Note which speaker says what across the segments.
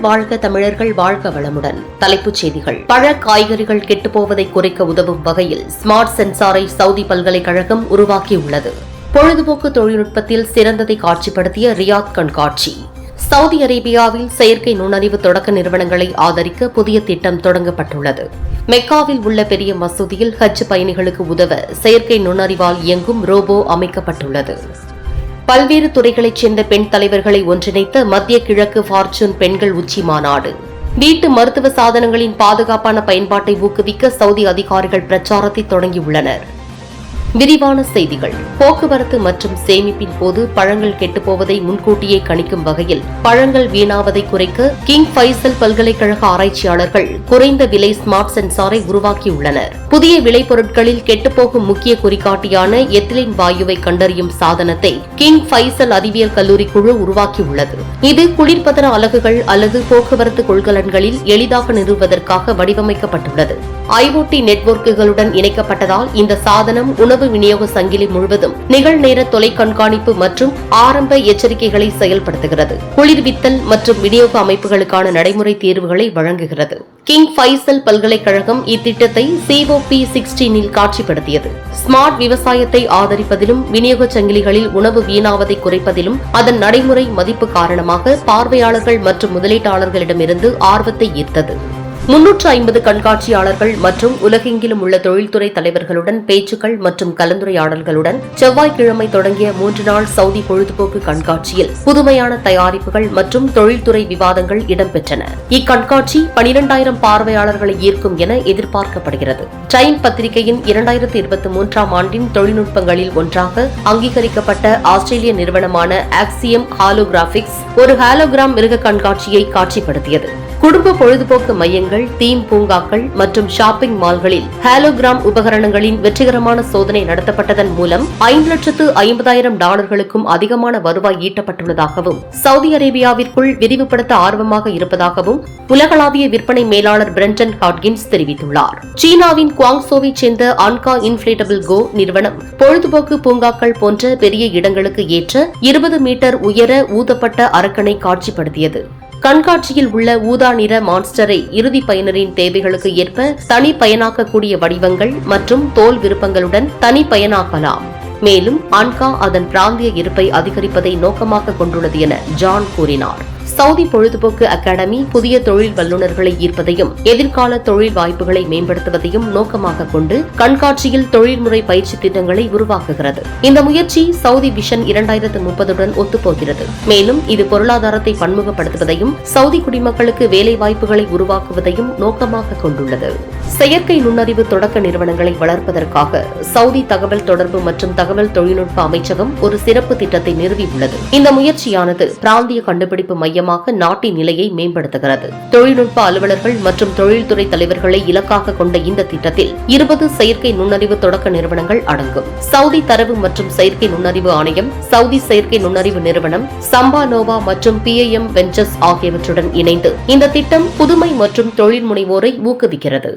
Speaker 1: வாழ்க தமிழர்கள் வாழ்க வளமுடன். தலைப்புச் செய்திகள். பழ காய்கறிகள் கெட்டுப்போவதை குறைக்க உதவும் வகையில் ஸ்மார்ட் சென்சாரை சவுதி பல்கலைக்கழகம் உருவாக்கியுள்ளது. பொழுதுபோக்கு தொழில்நுட்பத்தில் சிறந்ததை காட்சிப்படுத்திய ரியாத் கண்காட்சி. சவுதி அரேபியாவில் செயற்கை நுண்ணறிவு தொடக்க நிறுவனங்களை ஆதரிக்க புதிய திட்டம் தொடங்கப்பட்டுள்ளது. மெக்காவில் உள்ள பெரிய மசூதியில் ஹஜ் பயணிகளுக்கு உதவ செயற்கை நுண்ணறிவால் இயங்கும் ரோபோ அமைக்கப்பட்டுள்ளது. பல்வேறு துறைகளைச் சேர்ந்த பெண் தலைவர்களை ஒன்றிணைத்த மத்திய கிழக்கு ஃபார்ச்சூன் பெண்கள் உச்சி மாநாடு. வீட்டு மருத்துவ சாதனங்களின் பாதுகாப்பான பயன்பாட்டை ஊக்குவிக்க சவுதி அதிகாரிகள் பிரச்சாரத்தை தொடங்கியுள்ளனர். விரிவான செய்திகள். போக்குவரத்து மற்றும் சேமிப்பின் போது பழங்கள் கெட்டுப்போவதை முன்கூட்டியே கணிக்கும் வகையில் பழங்கள் வீணாவதை குறைக்க கிங் ஃபைசல் பல்கலைக்கழக ஆராய்ச்சியாளர்கள் குறைந்த விலை ஸ்மார்ட் சென்சாரை உருவாக்கியுள்ளனர். புதிய விளைபொருட்களில் கெட்டுப்போகும் முக்கிய குறிகாட்டியான எத்திலின் வாயுவை கண்டறியும் சாதனத்தை கிங் ஃபைசல் அறிவியல் கல்லூரி குழு உருவாக்கியுள்ளது. இது குளிர்பதன அலகுகள் அல்லது போக்குவரத்து கொள்கலன்களில் எளிதாக நிறுவுவதற்காக வடிவமைக்கப்பட்டுள்ளது. ஐஓடி நெட்வொர்க்குகளுடன் இணைக்கப்பட்டதால் இந்த சாதனம் உணவு உணவு விநியோக சங்கிலி முழுவதும் நிகழ்நேர தொலை கண்காணிப்பு மற்றும் ஆரம்ப எச்சரிக்கைகளை செயல்படுத்துகிறது. குளிர்வித்தல் மற்றும் விநியோக அமைப்புகளுக்கான நடைமுறை தேர்வுகளை வழங்குகிறது. கிங் ஃபைசல் பல்கலைக்கழகம் இத்திட்டத்தை சிஓபி சிக்ஸ்டீனில் காட்சிப்படுத்தியது. ஸ்மார்ட் விவசாயத்தை ஆதரிப்பதிலும் விநியோக சங்கிலிகளில் உணவு வீணாவதை குறைப்பதிலும் அதன் நடைமுறை மதிப்பு காரணமாக பார்வையாளர்கள் மற்றும் முதலீட்டாளர்களிடமிருந்து ஆர்வத்தை ஈர்த்தது. முன்னூற்று ஐம்பது கண்காட்சியாளர்கள் மற்றும் உலகெங்கிலும் உள்ள தொழில்துறை தலைவர்களுடன் பேச்சுக்கள் மற்றும் கலந்துரையாடல்களுடன் செவ்வாய்க்கிழமை தொடங்கிய மூன்று நாள் சவுதி பொழுதுபோக்கு கண்காட்சியில் புதுமையான தயாரிப்புகள் மற்றும் தொழில்துறை விவாதங்கள் இடம்பெற்றன. இக்கண்காட்சி பனிரெண்டாயிரம் பார்வையாளர்களை ஈர்க்கும் என எதிர்பார்க்கப்படுகிறது. டைம் பத்திரிகையின் இரண்டாயிரத்தி இருபத்தி மூன்றாம் ஆண்டின் தொழில்நுட்பங்களில் ஒன்றாக அங்கீகரிக்கப்பட்ட ஆஸ்திரேலிய நிறுவனமான ஆக்சியம் ஹாலோகிராபிக்ஸ் ஒரு ஹாலோகிராம் மிருக கண்காட்சியை காட்சிப்படுத்தியது. குடும்ப பொழுதுபோக்கு மையங்கள் தீம் பூங்காக்கள் மற்றும் ஷாப்பிங் மால்களில் ஹாலோகிராம் உபகரணங்களின் வெற்றிகரமான சோதனை நடத்தப்பட்டதன் மூலம் ஐந்து லட்சத்து ஐம்பதாயிரம் டாலர்களுக்கும் அதிகமான வருவாய் ஈட்டப்பட்டுள்ளதாகவும் சவுதி அரேபியாவிற்குள் விரிவுபடுத்த ஆர்வமாக இருப்பதாகவும் உலகளாவிய விற்பனை மேலாளர் பிரெண்டன் ஹாட்கின்ஸ் தெரிவித்துள்ளார். சீனாவின் குவாங்சோவை சேர்ந்த அன்கா இன்ஃபிளேட்டபிள் கோ நிறுவனம் பொழுதுபோக்கு பூங்காக்கள் போன்ற பெரிய இடங்களுக்கு ஏற்ற இருபது மீட்டர் உயர ஊதப்பட்ட அரக்கனை காட்சிப்படுத்தியது. கண்காட்சியில் உள்ள ஊதா நிற மான்ஸ்டரை இறுதி பயனரின் தேவைகளுக்கு ஏற்ப தனி பயனாக்கக்கூடிய வடிவங்கள் மற்றும் தோல் விருப்பங்களுடன் தனி பயனாக்கலாம். மேலும் அன்கா அதன் பிராந்திய இருப்பை அதிகரிப்பதை நோக்கமாக கொண்டுள்ளது என ஜான் கூறினார். சவுதி பொழுதுபோக்கு அகாடமி புதிய தொழில் வல்லுநர்களை ஈர்ப்பதையும் எதிர்கால தொழில் வாய்ப்புகளை மேம்படுத்துவதையும் நோக்கமாக கொண்டு கண்காட்சியில் தொழில்முறை பயிற்சி திட்டங்களை உருவாக்குகிறது. இந்த முயற்சி சவுதி விஷன் இரண்டாயிரத்து முப்பதுடன் ஒத்துப்போகிறது. மேலும் இது பொருளாதாரத்தை பன்முகப்படுத்துவதையும் சவுதி குடிமக்களுக்கு வேலை வாய்ப்புகளை உருவாக்குவதையும் நோக்கமாக கொண்டுள்ளது. செயற்கை நுண்ணறிவு தொடக்க நிறுவனங்களை வளர்ப்பதற்காக சவுதி தகவல் தொடர்பு மற்றும் தகவல் தொழில்நுட்ப அமைச்சகம் ஒரு சிறப்பு திட்டத்தை நிறுவியுள்ளது. இந்த முயற்சியானது பிராந்திய கண்டுபிடிப்பு மையமாக நாட்டின் நிலையை மேம்படுத்துகிறது. தொழில்நுட்ப அலுவலர்கள் மற்றும் தொழில்துறை தலைவர்களை இலக்காக கொண்ட இந்த திட்டத்தில் இருபது செயற்கை நுண்ணறிவு தொடக்க நிறுவனங்கள் அடங்கும். சவுதி தரவு மற்றும் செயற்கை நுண்ணறிவு ஆணையம் சவுதி செயற்கை நுண்ணறிவு நிறுவனம் சம்பா நோவா மற்றும் பிஐஎம் வெஞ்சர்ஸ் ஆகியவற்றுடன் இணைந்து இந்த திட்டம் புதுமை மற்றும் தொழில் முனைவோரை ஊக்குவிக்கிறது.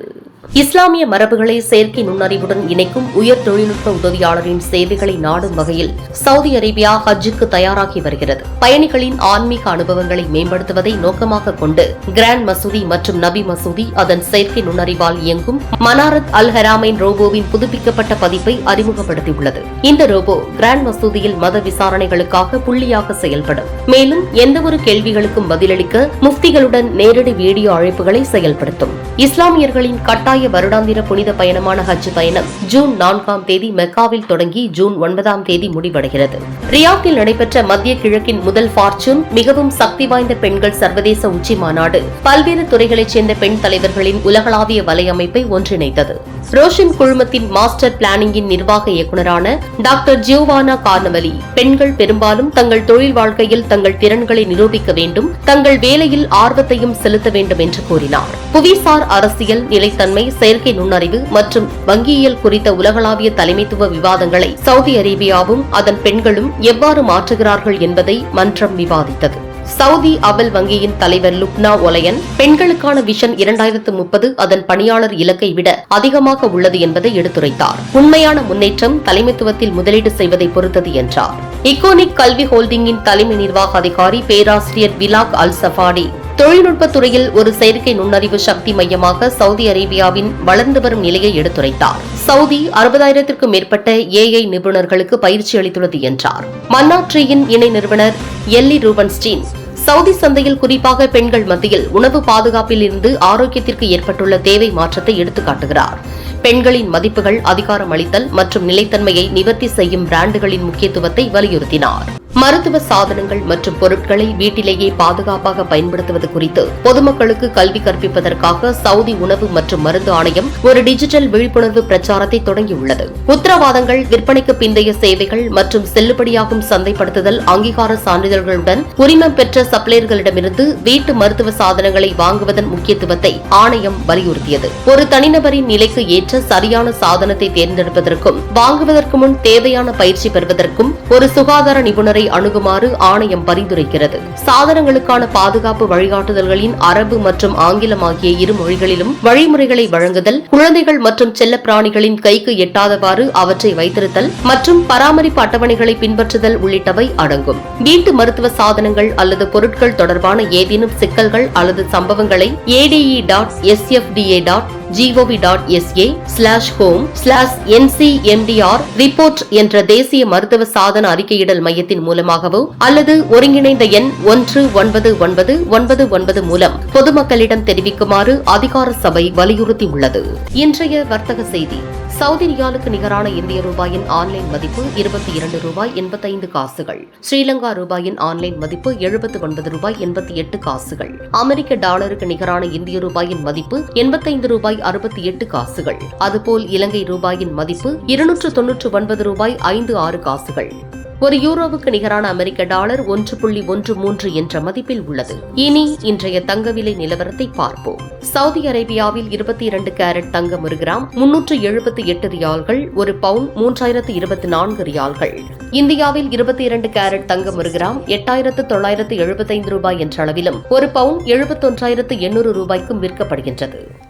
Speaker 1: இஸ்லாமிய மரபுகளை செயற்கை நுண்ணறிவுடன் இணைக்கும் உயர் தொழில்நுட்ப உதவியாளரின் சேவைகளை நாடும் வகையில் சவுதி அரேபியா ஹஜ்ஜுக்கு தயாராகி வருகிறது. பயணிகளின் ஆன்மீக அனுபவங்களை மேம்படுத்துவதை நோக்கமாக கொண்டு கிராண்ட் மசூதி மற்றும் நபி மசூதி அதன் செயற்கை நுண்ணறிவால் இயங்கும் மனாரத் அல் ஹராமைன் ரோபோவின் புதுப்பிக்கப்பட்ட பதிப்பை அறிமுகப்படுத்தியுள்ளது. இந்த ரோபோ கிராண்ட் மசூதியில் மத விசாரணைகளுக்காக புள்ளியாக செயல்படும். மேலும் எந்தவொரு கேள்விகளுக்கும் பதிலளிக்க முஃப்திகளுடன் நேரடி வீடியோ அழைப்புகளை செயல்படுத்தும். இஸ்லாமியர்களின் கட்டாய இஸ்லாமிய வருடாந்திர புனித பயணமான ஹஜ் பயணம் ஜூன் நான்காம் தேதி மெக்காவில் தொடங்கி ஜூன் ஒன்பதாம் தேதி முடிவடைகிறது. ரியாத்தில் நடைபெற்ற மத்திய கிழக்கின் முதல் பார்ச்சூன் மிகவும் சக்தி வாய்ந்த பெண்கள் சர்வதேச உச்சி மாநாடு பல்வேறு துறைகளைச் சேர்ந்த பெண் தலைவர்களின் உலகளாவிய வலையமைப்பை ஒன்றிணைத்தது. ரோஷன் குழுமத்தின் மாஸ்டர் பிளானிங்கின் நிர்வாக இயக்குநரான டாக்டர் ஜியோவானா கார்னவலி பெண்கள் பெரும்பாலும் தங்கள் தொழில் வாழ்க்கையில் தங்கள் திறன்களை நிரூபிக்க வேண்டும் தங்கள் வேலையில் ஆர்வத்தையும் செலுத்த வேண்டும் என்று கூறினார். புவிசார் அரசியல் நிலைத்தன்மை செயற்கை நுண்ணறிவு மற்றும் வங்கியியல் குறித்த உலகளாவிய தலைமைத்துவ விவாதங்களை சவுதி அரேபியாவும் அதன் பெண்களும் எவ்வாறு மாற்றுகிறார்கள் என்பதை மன்றம் விவாதித்தது. சவுதி அவல் வங்கியின் தலைவர் லுப்னா ஒலையன் பெண்களுக்கான விஷன் இரண்டாயிரத்து முப்பது அதன் பணியாளர் இலக்கை விட அதிகமாக உள்ளது என்பதை எடுத்துரைத்தார். உண்மையான முன்னேற்றம் தலைமைத்துவத்தில் முதலீடு செய்வதை பொறுத்தது என்றார். இக்கோனிக் கல்வி ஹோல்டிங்கின் தலைமை நிர்வாக அதிகாரி பேராசிரியர் விலாக் அல் சஃபாடி தொழில்நுட்பத்துறையில் ஒரு செயற்கை நுண்ணறிவு சக்தி மையமாக சவுதி அரேபியாவின் வளர்ந்து வரும் நிலையை எடுத்துரைத்தார். சவுதி அறுபதாயிரத்திற்கும் மேற்பட்ட ஏஐ நிபுணர்களுக்கு பயிற்சி அளித்துள்ளது என்றார். மன்னாட்ரியின் இணை நிறுவனர் எல்லி ரூபன்ஸ்டீன் சவுதி சந்தையில் குறிப்பாக பெண்கள் மத்தியில் உணவு பாதுகாப்பில் இருந்து ஆரோக்கியத்திற்கு ஏற்பட்டுள்ள தேவை மாற்றத்தை எடுத்துக்காட்டுகிறார். பெண்களின் மதிப்புகள் அதிகாரம் அளித்தல் மற்றும் நிலைத்தன்மையை நிவர்த்தி செய்யும் பிராண்டுகளின் முக்கியத்துவத்தை வலியுறுத்தினார். மருத்துவ சாதனங்கள் மற்றும் பொருட்களை வீட்டிலேயே பாதுகாப்பாக பயன்படுத்துவது குறித்து பொதுமக்களுக்கு கல்வி கற்பிப்பதற்காக சவுதி உணவு மற்றும் மருந்து ஆணையம் ஒரு டிஜிட்டல் விழிப்புணர்வு பிரச்சாரத்தை தொடங்கியுள்ளது. உத்தரவாதங்கள் விற்பனைக்கு பிந்தைய சேவைகள் மற்றும் செல்லுபடியாகும் சந்தைப்படுத்துதல் அங்கீகார சான்றிதழ்களுடன் உரிமம் பெற்ற சப்ளையர்களிடமிருந்து வீட்டு மருத்துவ சாதனங்களை வாங்குவதன் முக்கியத்துவத்தை ஆணையம் வலியுறுத்தியது. ஒரு தனிநபரின் நிலைக்கு ஏற்ற சரியான சாதனத்தை தேர்ந்தெடுப்பதற்கும் வாங்குவதற்கு முன் தேவையான பயிற்சி பெறுவதற்கும் ஒரு சுகாதார நிபுணரை அணுகுமாறு ஆணையம் பரிந்துரைக்கிறது. சாதனங்களுக்கான பாதுகாப்பு வழிகாட்டுதல்களின் அரபு மற்றும் ஆங்கிலம் ஆகிய இரு மொழிகளிலும் வழிமுறைகளை வழங்குதல் குழந்தைகள் மற்றும் செல்ல பிராணிகளின் கைக்கு எட்டாதவாறு அவற்றை வைத்திருத்தல் மற்றும் பராமரிப்பு அட்டவணைகளை பின்பற்றுதல் உள்ளிட்டவை அடங்கும். வீட்டு மருத்துவ சாதனங்கள் அல்லது பொருட்கள் தொடர்பான ஏதேனும் சிக்கல்கள் அல்லது சம்பவங்களை ADE dot SFDA dot GOV dot SA slash home slash NCMDR report என்ற தேசிய மருத்துவ சாதன அறிக்கையிடல் மையத்தின் மூலமாகவோ அல்லது ஒருங்கிணைந்த எண் ஒன்று ஒன்பது ஒன்பது ஒன்பது ஒன்பது மூலம் பொதுமக்களிடம் தெரிவிக்குமாறு அதிகார சபை வலியுறுத்தியுள்ளது. இன்றைய வர்த்தக செய்தி. சவுதி ரியாலுக்கு நிகரான இந்திய ரூபாயின் ஆன்லைன் மதிப்பு இருபத்தி இரண்டு ரூபாய் எண்பத்தைந்து காசுகள். ஸ்ரீலங்கா ரூபாயின் ஆன்லைன் மதிப்பு எழுபத்து ஒன்பது ரூபாய் எண்பத்தி எட்டு காசுகள். அமெரிக்க டாலருக்கு நிகரான இந்திய ரூபாயின் மதிப்பு எண்பத்தைந்து ரூபாய் அறுபத்தி எட்டு காசுகள். அதுபோல் இலங்கை ரூபாயின் மதிப்பு இருநூற்று தொன்னூற்று ஒன்பது ரூபாய் ஐந்து ஆறு காசுகள். ஒரு யூரோவுக்கு நிகரான அமெரிக்க டாலர் ஒன்று புள்ளி ஒன்று மூன்று என்ற மதிப்பில் உள்ளது. இனி இன்றைய தங்க விலை நிலவரத்தை பார்ப்போம். சவுதி அரேபியாவில் இருபத்தி இரண்டு கேரட் தங்கம் ஒரு கிராம் முன்னூற்று எழுபத்தி எட்டு ரியால்கள் ஒரு பவுன் மூன்றாயிரத்து இருபத்தி நான்கு ரியால்கள். இந்தியாவில் இருபத்தி இரண்டு கேரட் தங்கம் ஒரு கிராம் எட்டாயிரத்து தொள்ளாயிரத்து எழுபத்தைந்து ரூபாய் என்ற அளவிலும் ஒரு பவுன் எழுபத்தொன்றாயிரத்து எண்ணூறு ரூபாய்க்கும் விற்கப்படுகின்றது.